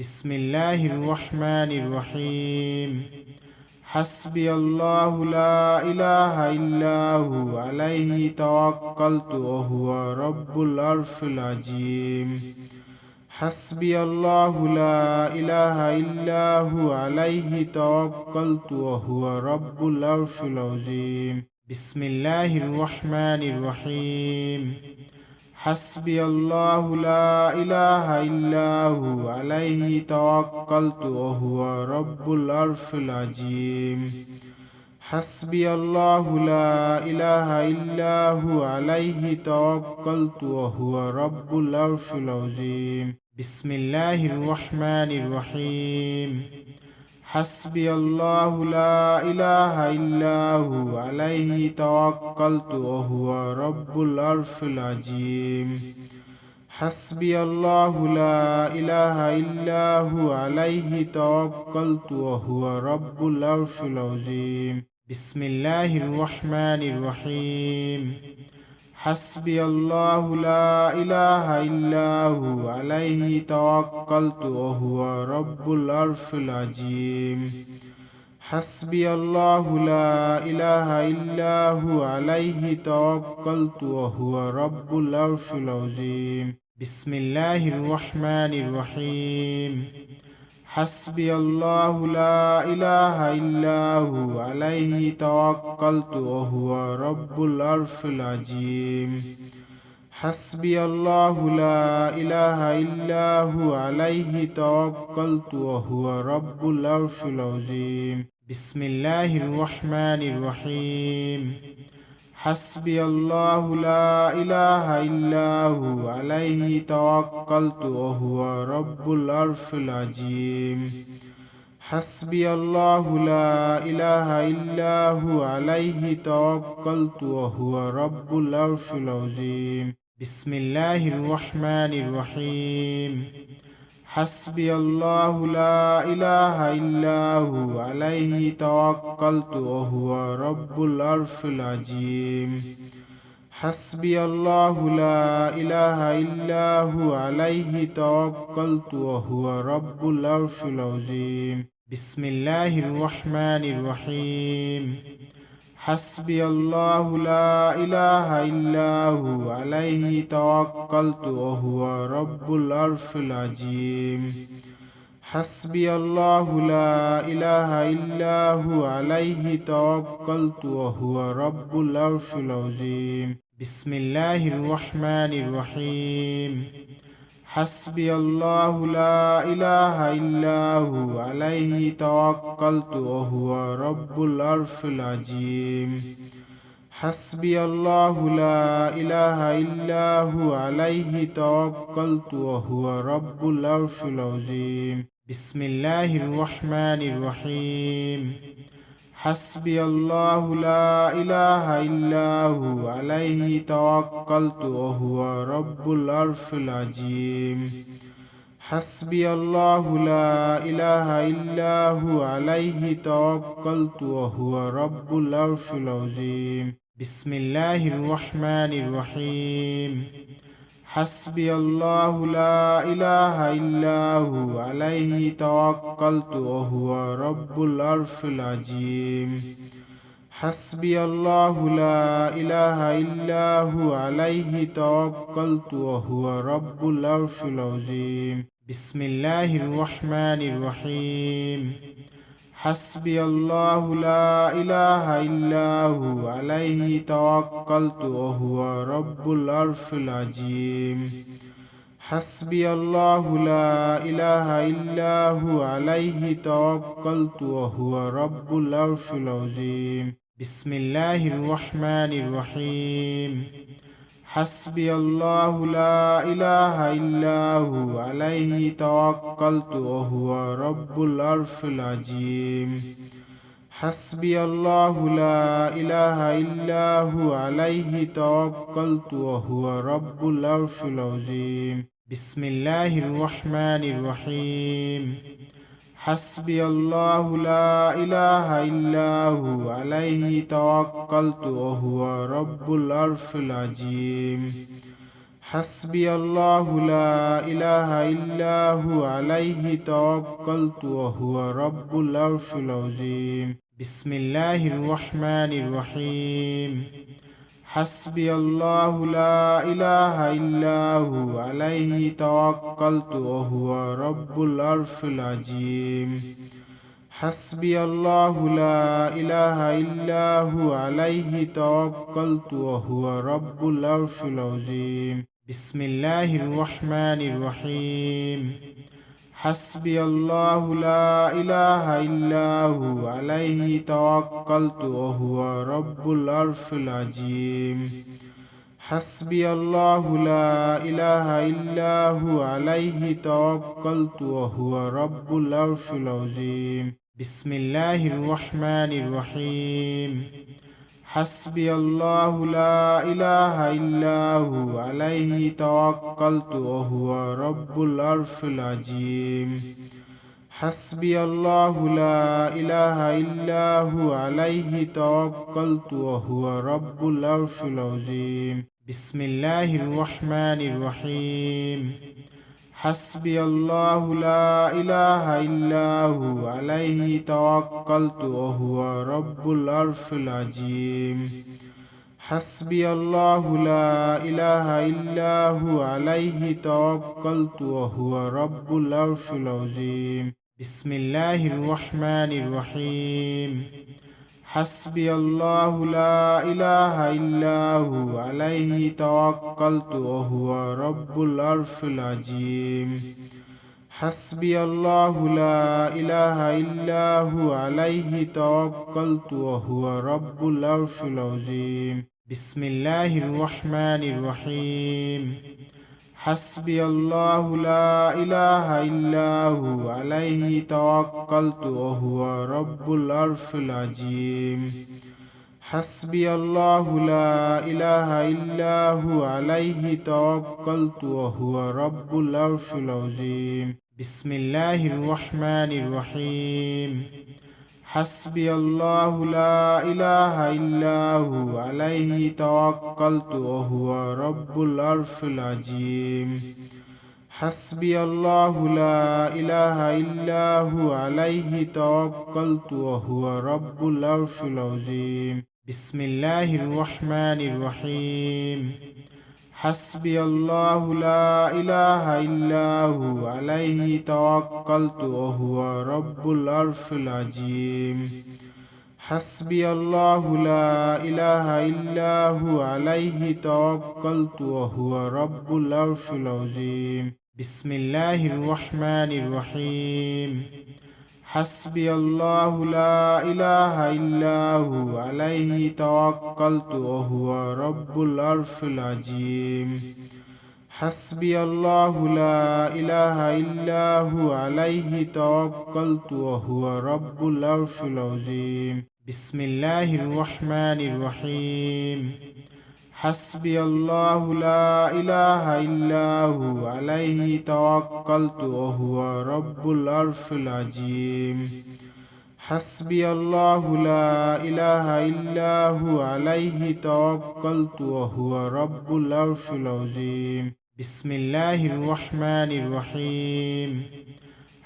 بسم الله الرحمن الرحيم حسبي الله لا إله إلا هو عليه توكلت وهو رب العرش العظيم حسبي الله لا إله إلا هو عليه توكلت وهو رب العرش العظيم بسم الله الرحمن الرحيم حسبي الله لا إله إلا هو عليه توكلت وهو رب العرش العظيم حسبي الله لا إله إلا هو عليه توكلت وهو رب العرش العظيم. بسم الله الرحمن الرحيم. حسبي الله لا إله إلا هو عليه توكلت وهو رب العرش العظيم حسبي الله لا إله إلا هو عليه توكلت وهو رب العرش العظيم. بسم الله الرحمن الرحيم. حسبي الله لا إله إلا هو عليه توكلت وهو رب العرش العظيم حسبي الله لا إله إلا هو عليه توكلت وهو رب العرش العظيم. بسم الله الرحمن الرحيم. حسبي الله لا إله إلا هو عليه توكلت وهو رب العرش العظيم حسبي الله لا إله إلا هو عليه توكلت وهو رب العرش العظيم بسم الله الرحمن الرحيم حسبي الله لا إله إلا هو عليه توكلت وهو رب العرش العظيم حسبي الله لا إله إلا هو عليه توكلت وهو رب العرش العظيم. بسم الله الرحمن الرحيم. حسبي الله لا إله إلا هو عليه توكلت وهو رب العرش العظيم. حسبي الله لا إله إلا هو عليه توكلت وهو رب العرش العظيم. بسم الله الرحمن الرحيم. حسبي الله لا إله إلا هو عليه توكلت وهو رب العرش العظيم حسبي الله لا إله إلا هو عليه توكلت وهو رب العرش العظيم. بسم الله الرحمن الرحيم. حسبي الله لا إله إلا هو عليه توكلت وهو رب العرش العظيم حسبي الله لا إله إلا هو عليه توكلت وهو رب العرش العظيم. بسم الله الرحمن الرحيم. حسبي الله لا إله إلا هو عليه توكلت وهو رب العرش العظيم حسبي الله لا إله إلا هو عليه توكلت وهو رب العرش العظيم. بسم الله الرحمن الرحيم. حسبي الله لا إله إلا هو عليه توكلت وهو رب العرش العظيم حسبي الله لا إله إلا هو عليه توكلت وهو رب العرش العظيم. بسم الله الرحمن الرحيم. حسبي الله لا إله إلا هو عليه توكلت وهو رب العرش العظيم حسبي الله لا إله إلا هو عليه توكلت وهو رب العرش العظيم. بسم الله الرحمن الرحيم. حسبي الله لا إله إلا هو عليه توكلت وهو رب العرش العظيم حسبي الله لا إله إلا هو عليه توكلت وهو رب العرش العظيم. بسم الله الرحمن الرحيم. حسبي الله لا إله إلا هو عليه توكلت وهو رب العرش العظيم حسبي الله لا إله إلا هو عليه توكلت وهو رب العرش العظيم. بسم الله الرحمن الرحيم. حسبي الله لا إله إلا هو عليه توكلت وهو رب العرش العظيم حسبي الله لا إله إلا هو عليه توكلت وهو رب العرش العظيم. بسم الله الرحمن الرحيم. حسبي الله لا إله إلا هو عليه توكلت وهو رب العرش العظيم حسبي الله لا إله إلا هو عليه توكلت وهو رب العرش العظيم. بسم الله الرحمن الرحيم. حسبي الله لا إله إلا هو عليه توكلت وهو رب العرش العظيم حسبي الله لا إله إلا هو عليه توكلت وهو رب العرش العظيم. بسم الله الرحمن الرحيم. حسبي الله لا إله إلا هو عليه توكلت وهو رب العرش العظيم حسبي الله لا إله إلا هو عليه توكلت وهو رب العرش العظيم. بسم الله الرحمن الرحيم. حسبي الله لا إله إلا هو عليه توكلت وهو رب العرش العظيم حسبي الله لا إله إلا هو عليه توكلت وهو رب العرش العظيم. بسم الله الرحمن الرحيم. حسبي الله لا إله إلا هو عليه توكلت وهو رب العرش العظيم حسبي الله لا إله إلا هو عليه توكلت وهو رب العرش العظيم. بسم الله الرحمن الرحيم. حسبي الله لا إله إلا هو عليه توكلت وهو رب العرش العظيم حسبي الله لا إله إلا هو عليه توكلت وهو رب العرش العظيم. بسم الله الرحمن الرحيم. حسبي الله لا إله إلا هو عليه توكلت وهو رب العرش العظيم حسبي الله لا إله إلا هو عليه توكلت وهو رب العرش العظيم. بسم الله الرحمن الرحيم. حسبي الله لا إله إلا هو عليه توكلت وهو رب العرش العظيم حسبي الله لا إله إلا هو عليه توكلت وهو رب العرش العظيم. بسم الله الرحمن الرحيم. حسبي الله لا إله إلا هو عليه توكلت وهو رب العرش العظيم حسبي الله لا إله إلا هو عليه توكلت وهو رب العرش العظيم. بسم الله الرحمن الرحيم.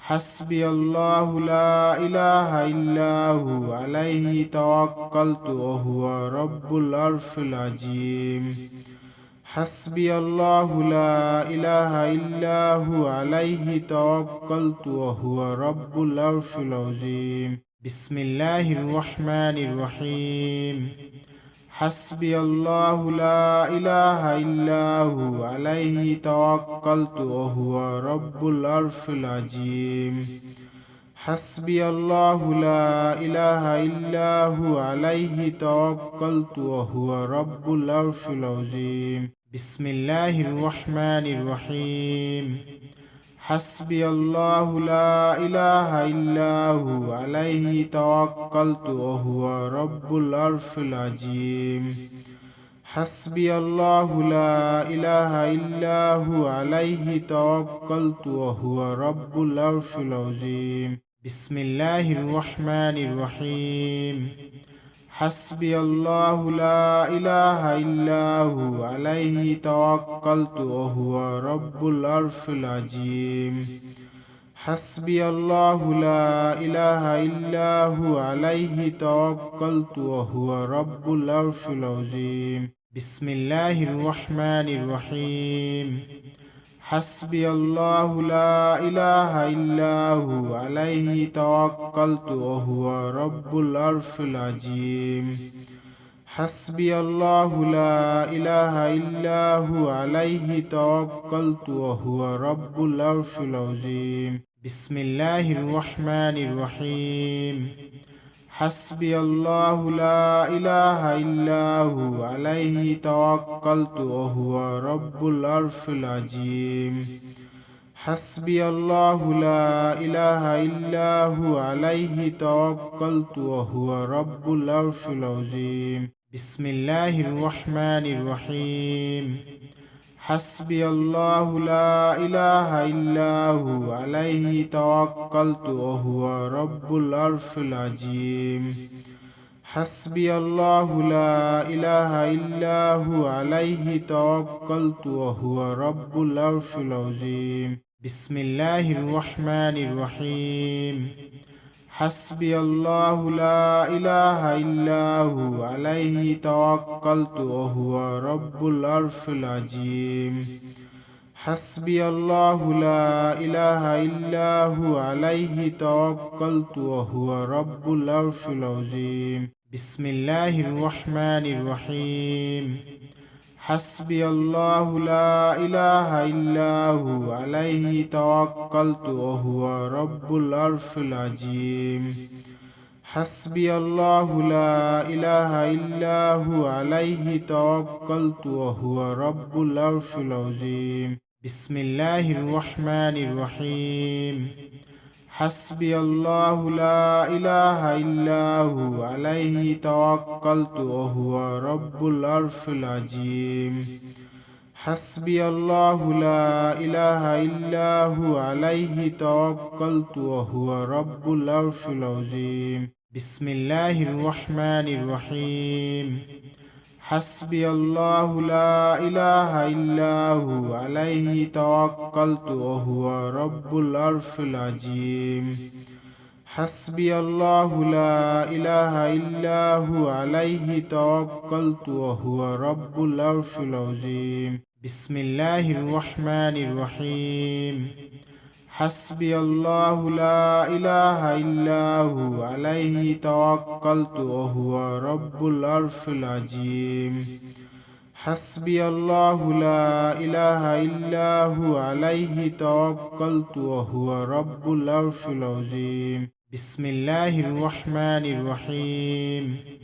حسبي الله لا إله إلا هو عليه توكلت وهو رب العرش العظيم حسبي الله لا إله إلا هو عليه توكلت وهو رب العرش العظيم. بسم الله الرحمن الرحيم. حسبي الله لا إله إلا هو عليه توكلت وهو رب العرش العظيم حسبي الله لا إله إلا هو عليه توكلت وهو رب العرش العظيم. بسم الله الرحمن الرحيم. حسبي الله لا إله إلا هو عليه توكلت وهو رب العرش العظيم حسبي الله لا إله إلا هو عليه توكلت وهو رب العرش العظيم. بسم الله الرحمن الرحيم. حسبي الله لا إله إلا هو عليه توكلت وهو رب العرش العظيم حسبي الله لا إله إلا هو عليه توكلت وهو رب العرش العظيم. بسم الله الرحمن الرحيم. حسبي الله لا إله إلا هو عليه توكلت وهو رب العرش العظيم حسبي الله لا إله إلا هو عليه توكلت وهو رب العرش العظيم بسم الله الرحمن الرحيم حسبي الله لا إله إلا هو عليه توكلت وهو رب العرش العظيم حسبي الله لا إله إلا هو عليه توكلت وهو رب العرش العظيم. بسم الله الرحمن الرحيم. حسبي الله لا إله إلا هو عليه توكلت وهو رب العرش العظيم حسبي الله لا إله إلا هو عليه توكلت وهو رب العرش العظيم. بسم الله الرحمن الرحيم. حسبي الله لا إله إلا هو عليه توكلت وهو رب العرش العظيم حسبي الله لا إله إلا هو عليه توكلت وهو رب العرش العظيم. بسم الله الرحمن الرحيم. حسبي الله لا إله إلا هو عليه توكلت وهو رب العرش العظيم حسبي الله لا إله إلا هو عليه توكلت وهو رب العرش العظيم. بسم الله الرحمن الرحيم. حسبي الله لا إله إلا هو عليه توكلت وهو رب العرش العظيم حسبي الله لا إله إلا هو عليه توكلت وهو رب العرش العظيم. بسم الله الرحمن الرحيم. حسبي الله لا إله إلا هو عليه توكلت وهو رب العرش العظيم حسبي الله لا إله إلا هو عليه توكلت وهو رب العرش العظيم. بسم الله الرحمن الرحيم. حسبي الله لا إله إلا هو عليه توكلت وهو رب العرش العظيم حسبي الله لا إله إلا هو عليه توكلت وهو رب العرش العظيم. بسم الله الرحمن الرحيم.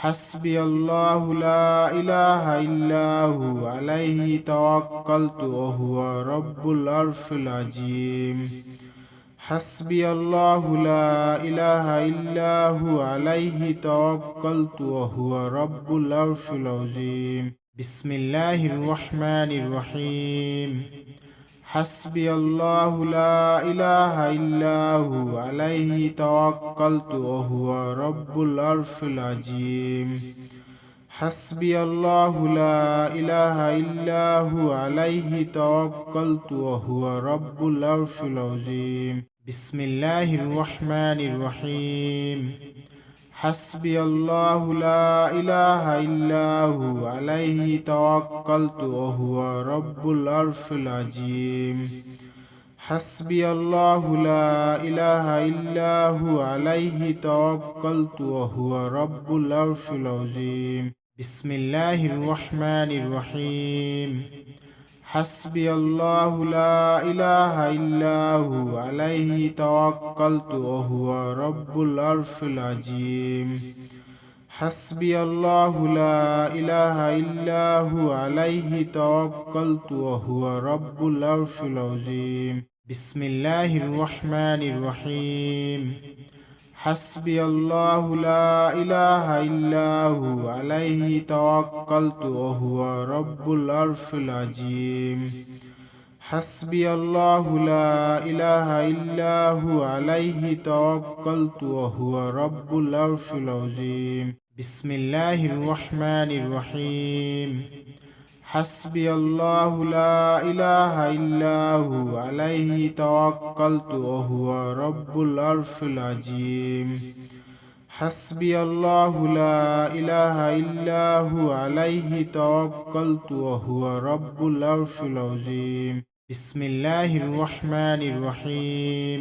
حسبي الله لا إله إلا هو عليه توكلت وهو رب العرش العظيم حسبي الله لا إله إلا هو عليه توكلت وهو رب العرش العظيم. بسم الله الرحمن الرحيم. حسبي الله لا إله إلا هو عليه توكلت وهو رب العرش العظيم. حسبي الله لا إله إلا هو عليه توكلت وهو رب العرش العظيم. بسم الله الرحمن الرحيم. حسبي الله لا إله إلا هو عليه توكلت وهو رب العرش العظيم حسبي الله لا إله إلا هو عليه توكلت وهو رب العرش العظيم. بسم الله الرحمن الرحيم. حسبي الله لا إله إلا هو عليه توكلت وهو رب العرش العظيم حسبي الله لا إله إلا هو عليه توكلت وهو رب العرش العظيم. بسم الله الرحمن الرحيم. حسبي الله لا إله إلا هو عليه توكلت وهو رب العرش العظيم حسبي الله لا إله إلا هو عليه توكلت وهو رب العرش العظيم. بسم الله الرحمن الرحيم. حسبي الله لا إله إلا هو عليه توكلت وهو رب العرش العظيم حسبي الله لا إله إلا هو عليه توكلت وهو رب العرش العظيم. بسم الله الرحمن الرحيم.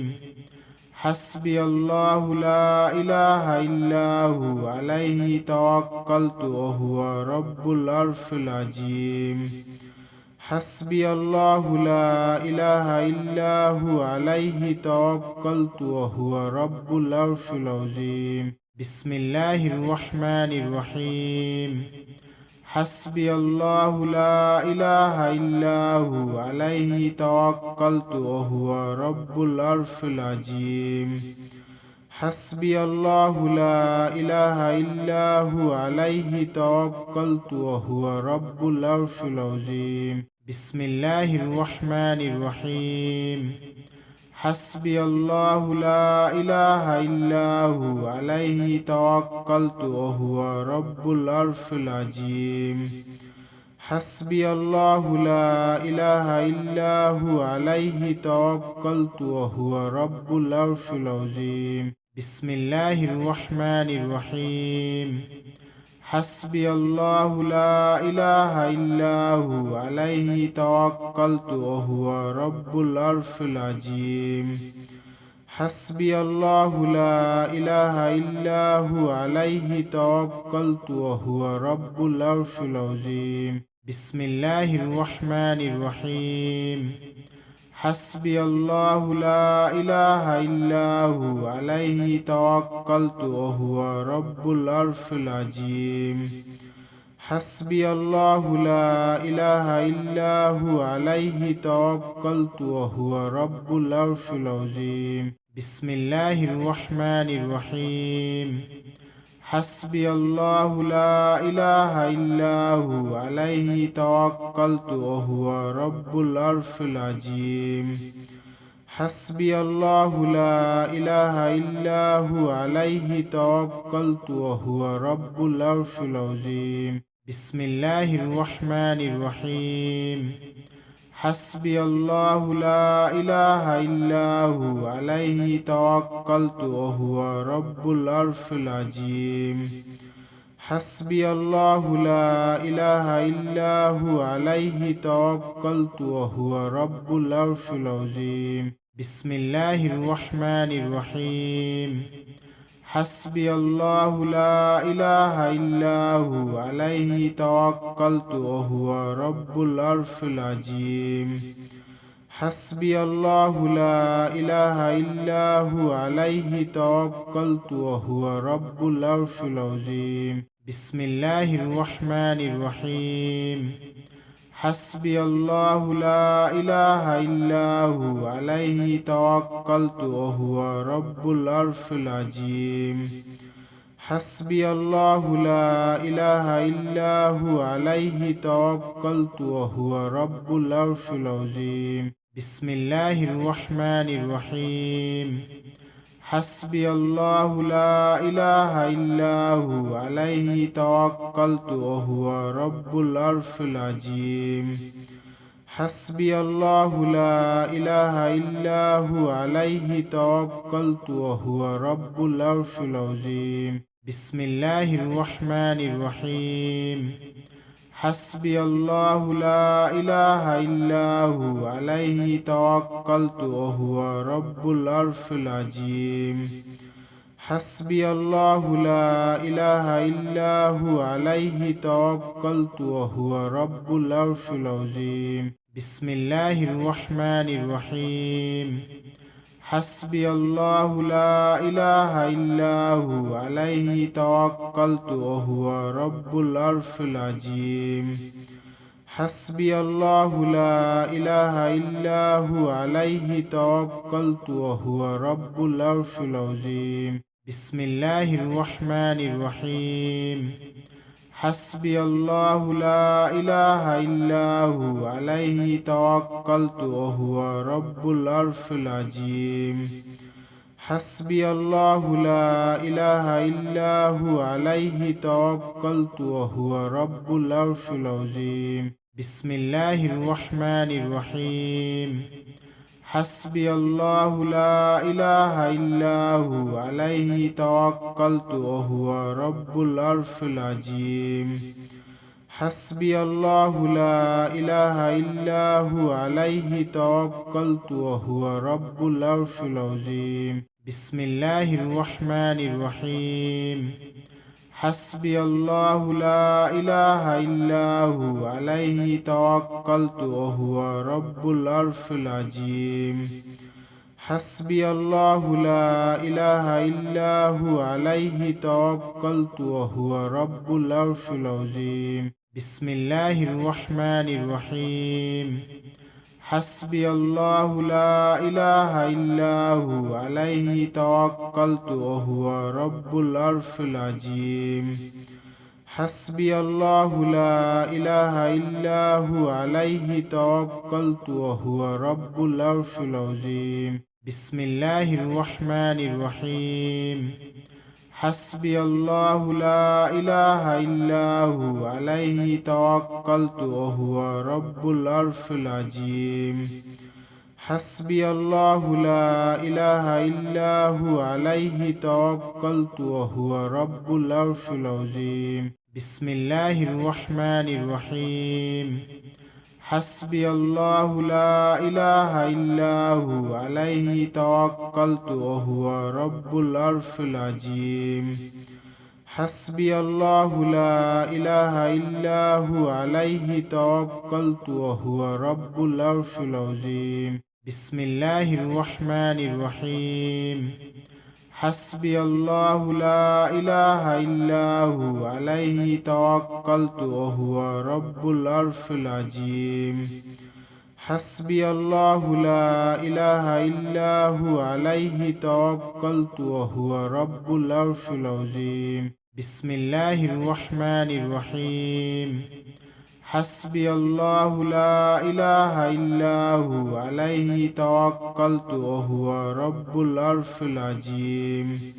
حسبي الله لا إله إلا هو عليه توكلت وهو رب العرش العظيم حسبي الله لا إله إلا هو عليه توكلت وهو رب العرش العظيم. بسم الله الرحمن الرحيم. حسبي الله لا إله إلا هو عليه توكلت وهو رب العرش العظيم حسبي الله لا إله إلا هو عليه توكلت وهو رب العرش العظيم. بسم الله الرحمن الرحيم. حسبي الله لا إله إلا هو عليه توكلت وهو رب العرش العظيم حسبي الله لا إله إلا هو عليه توكلت وهو رب العرش العظيم. بسم الله الرحمن الرحيم. حسبي الله لا إله إلا هو عليه توكلت وهو رب العرش العظيم حسبي الله لا إله إلا هو عليه توكلت وهو رب العرش العظيم. بسم الله الرحمن الرحيم. حسبي الله لا إله إلا هو عليه توكلت وهو رب العرش العظيم حسبي الله لا إله إلا هو عليه توكلت وهو رب العرش العظيم. بسم الله الرحمن الرحيم. حسبي الله لا إله إلا هو عليه توكلت وهو رب العرش العظيم حسبي الله لا إله إلا هو عليه توكلت وهو رب العرش العظيم. بسم الله الرحمن الرحيم. حسبي الله لا إله إلا هو عليه توكلت وهو رب العرش العظيم حسبي الله لا إله إلا هو عليه توكلت وهو رب العرش العظيم. بسم الله الرحمن الرحيم. حسبي الله لا إله إلا هو عليه توكلت وهو رب العرش العظيم حسبي الله لا إله إلا هو عليه توكلت وهو رب العرش العظيم. بسم الله الرحمن الرحيم. حسبي الله لا إله إلا هو عليه توكلت وهو رب العرش العظيم حسبي الله لا إله إلا هو عليه توكلت وهو رب العرش العظيم. بسم الله الرحمن الرحيم. حسبي الله لا إله إلا هو عليه توكلت وهو رب العرش العظيم حسبي الله لا إله إلا هو عليه توكلت وهو رب العرش العظيم. بسم الله الرحمن الرحيم. حسبي الله لا إله إلا هو عليه توكلت وهو رب العرش العظيم حسبي الله لا إله إلا هو عليه توكلت وهو رب العرش العظيم. بسم الله الرحمن الرحيم. حسبي الله لا إله إلا هو عليه توكلت وهو رب العرش العظيم حسبي الله لا إله إلا هو عليه توكلت وهو رب العرش العظيم. بسم الله الرحمن الرحيم. حسبي الله لا إله إلا هو عليه توكلت وهو رب العرش العظيم حسبي الله لا إله إلا هو عليه توكلت وهو رب العرش العظيم. بسم الله الرحمن الرحيم. حسبي الله لا إله إلا هو عليه توكلت وهو رب العرش العظيم حسبي الله لا إله إلا هو عليه توكلت وهو رب العرش العظيم. بسم الله الرحمن الرحيم. حسبي الله لا إله إلا هو عليه توكلت وهو رب العرش العظيم حسبي الله لا إله إلا هو عليه توكلت وهو رب العرش العظيم. بسم الله الرحمن الرحيم. حسبي الله لا إله إلا هو عليه توكلت وهو رب العرش العظيم حسبي الله لا إله إلا هو عليه توكلت وهو رب العرش العظيم بسم الله الرحمن الرحيم حسبي الله لا إله إلا هو عليه توكلت وهو رب العرش العظيم حسبي الله لا إله إلا هو عليه توكلت وهو رب العرش العظيم. بسم الله الرحمن الرحيم. حسبي الله لا إله إلا هو عليه توكلت وهو رب العرش العظيم حسبي الله لا إله إلا هو عليه توكلت وهو رب العرش العظيم بسم الله الرحمن الرحيم حسبي الله لا إله إلا هو عليه توكلت وهو رب العرش العظيم حسبي الله لا إله إلا هو عليه توكلت وهو رب العرش العظيم. بسم الله الرحمن الرحيم. حسبي الله لا إله إلا هو عليه توكلت وهو رب العرش العظيم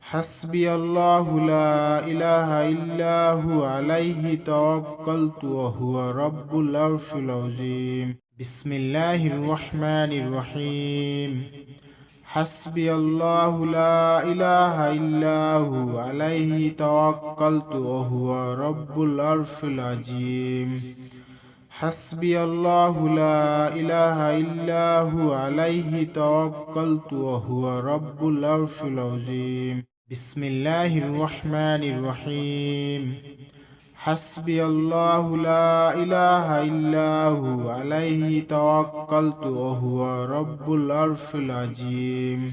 حسبي الله لا إله إلا هو عليه توكلت وهو رب العرش العظيم. بسم الله الرحمن الرحيم. حسبي الله لا إله إلا هو عليه توكلت وهو رب العرش العظيم حسبي الله لا إله إلا هو عليه توكلت وهو رب العرش العظيم. بسم الله الرحمن الرحيم. حسبي الله لا إله إلا هو عليه توكلت وهو رب العرش العظيم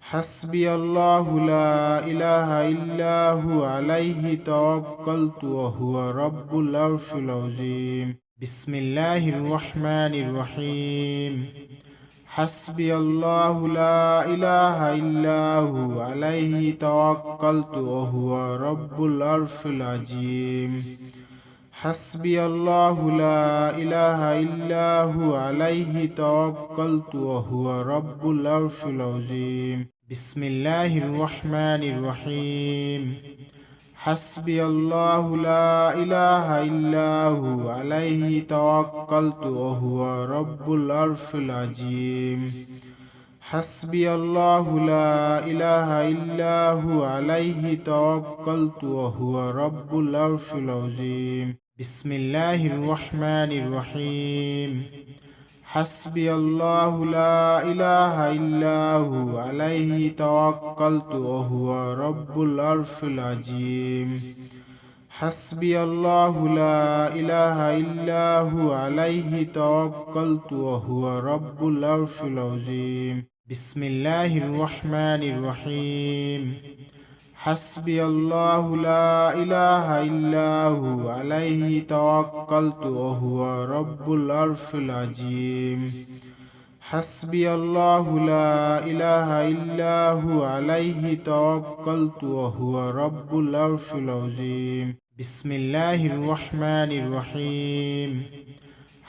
حسبي الله لا إله إلا هو عليه توكلت وهو رب العرش العظيم. بسم الله الرحمن الرحيم. حسبي الله لا إله إلا هو عليه توكلت وهو رب العرش العظيم. حسبي الله لا إله إلا هو عليه توكلت وهو رب العرش العظيم. بسم الله الرحمن الرحيم. حسبي الله لا إله إلا هو عليه توكلت وهو رب العرش العظيم حسبي الله لا إله إلا هو عليه توكلت وهو رب العرش العظيم. بسم الله الرحمن الرحيم. حسبي الله لا إله إلا هو عليه توكلت وهو رب العرش العظيم حسبي الله لا إله إلا هو عليه توكلت وهو رب العرش العظيم. بسم الله الرحمن الرحيم. حسبي الله لا إله إلا هو عليه توكلت وهو رب العرش العظيم حسبي الله لا إله إلا هو عليه توكلت وهو رب العرش العظيم. بسم الله الرحمن الرحيم.